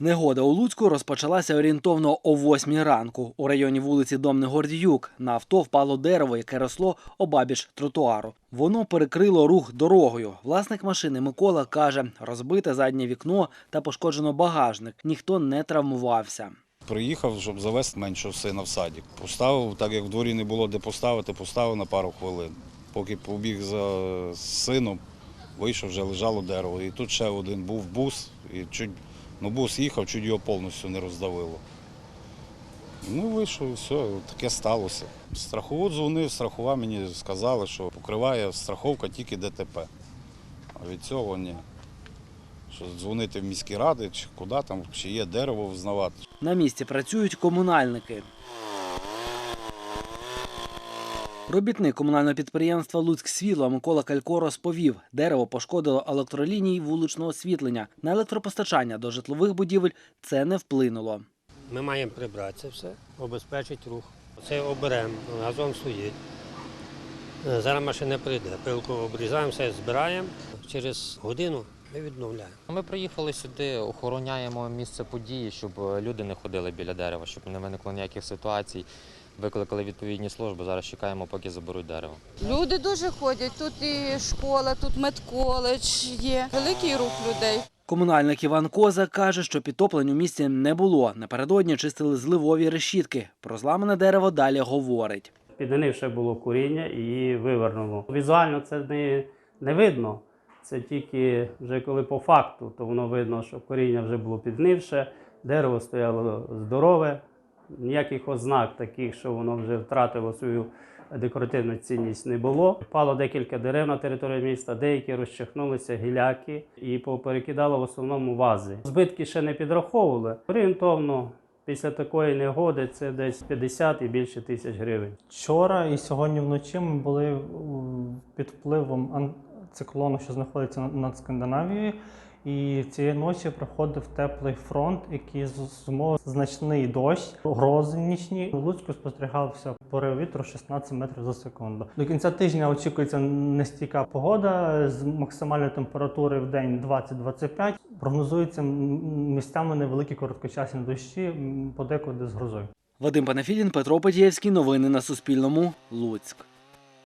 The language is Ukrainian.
Негода у Луцьку розпочалася орієнтовно о 8 ранку. У районі вулиці Домний Гордіюк на авто впало дерево, яке росло обабіч тротуару. Воно перекрило рух дорогою. Власник машини Микола каже, розбите заднє вікно та пошкоджено багажник. Ніхто не травмувався. Приїхав, щоб завести меншого сина в садик. Поставив, так як в дворі не було де поставити, поставив на пару хвилин. Поки побіг за сином, вийшов, вже лежало дерево. І тут ще один був бус, і чуть, ну бус їхав, чуть його повністю не роздавило. Ну, вийшов, все, таке сталося. Страховод дзвонив, страхова мені сказали, що покриває страховка тільки ДТП. А від цього ні. Що дзвонити в міські ради, чи куди там, чи є дерево взнавати. На місці працюють комунальники. Робітник комунального підприємства Луцьк Світло Микола Калько розповів, дерево пошкодило електролінії вуличного освітлення. На електропостачання до житлових будівель це не вплинуло. Ми маємо прибрати це все, обезпечити рух. Це оберемо, газон стоїть. Е, Зараз машина прийде, пилку обрізаємо, все збираємо. Через годину ми відновляємо. Ми приїхали сюди, охороняємо місце події, щоб е, люди не ходили біля дерева, щоб не виникло ніяких ситуацій. Викликали відповідні служби. Зараз чекаємо, поки заберуть дерево. Люди дуже ходять. Тут і школа, тут медколедж є. Великий рух людей. Комунальник Іван Коза каже, що підтоплень у місті не було. Напередодні чистили зливові решітки. Про зламане дерево далі говорить. Під ним ще було куріння і вивернуло. Візуально це не, не видно. Це тільки вже коли по факту, то воно видно, що коріння вже було піднивше, дерево стояло здорове, ніяких ознак таких, що воно вже втратило свою декоративну цінність не було. Впало декілька дерев на території міста, деякі розчахнулися гіляки і поперекидало в основному вази. Збитки ще не підраховували. Орієнтовно Після такої негоди це десь 50 і більше тисяч гривень. Вчора і сьогодні вночі ми були під впливом ан- циклону, що знаходиться над- Скандинавією. І цієї ночі проходив теплий фронт, який зумовив значний дощ, грози нічні. У Луцьку спостерігався порив вітру 16 метрів за секунду. До кінця тижня очікується нестійка погода з максимальною температурою в день 20-25. Прогнозується місцями невеликі короткочасні дощі, подекуди з грозою. Вадим Панафідін, Петро Петєвський. Новини на Суспільному. Луцьк.